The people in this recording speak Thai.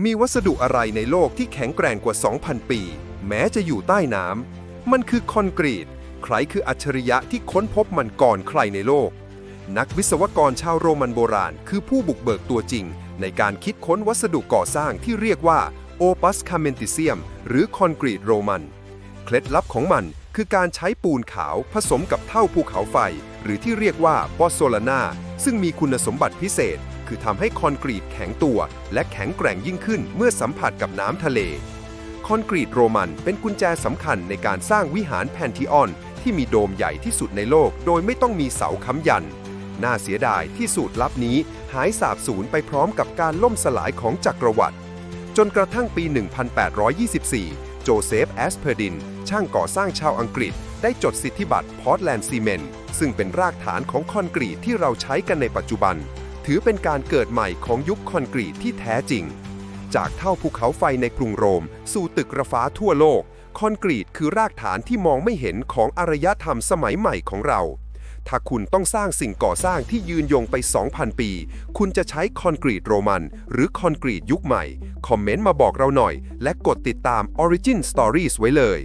มีวัสดุอะไรในโลกที่แข็งแกร่งกว่า 2,000 ปี แม้จะอยู่ใต้น้ำ มันคือคอนกรีต ใครคืออัจฉริยะที่ค้นพบมันก่อนใครในโลก นักวิศวกรชาวโรมันโบราณ คือผู้บุกเบิกตัวจริง ในการคิดค้นวัสดุก่อสร้างที่เรียกว่า opus camentisium หรือคอนกรีตโรมัน เคล็ดลับของมันคือการใช้ปูนขาวผสมกับเท่าภูเขาไฟ หรือที่เรียกว่าปอสโซลานาซึ่งมีคุณสมบัติพิเศษ คือทำให้คอนกรีตแข็งตัว และแข็งแกร่งยิ่งขึ้นเมื่อสัมผัสกับน้ำทะเล คอนกรีตโรมันเป็นกุญแจสำคัญในการสร้างวิหารแพนทิออน ที่มีโดมใหญ่ที่สุดในโลก โดยไม่ต้องมีเสาค้ำยัน น่าเสียดายที่สูตรลับนี้หายสาบสูญไปพร้อมกับการล่มสลายของจักรวรรดิจนกระทั่งปี 1824 โจเซฟแอสเพอร์ดิน ช่างก่อสร้างชาวอังกฤษ ได้จดสิทธิบัตรพอร์ตแลนด์ซีเมนต์ซึ่งเป็นรากฐานของคอนกรีตที่เราใช้กันในปัจจุบัน ถือเป็นการเกิดใหม่ของยุคคอนกรีตที่แท้จริง จากเท่าภูเขาไฟในกรุงโรม สู่ตึกระฟ้าทั่วโลก คอนกรีตคือรากฐานที่มองไม่เห็นของอารยธรรมสมัยใหม่ของเรา ถ้าคุณต้องสร้างสิ่งก่อสร้างที่ยืนยงไป 2,000 ปี คุณจะใช้คอนกรีตโรมัน หรือคอนกรีตยุคใหม่ คอมเมนต์มาบอกเราหน่อย และกดติดตาม Origin Stories ไว้เลย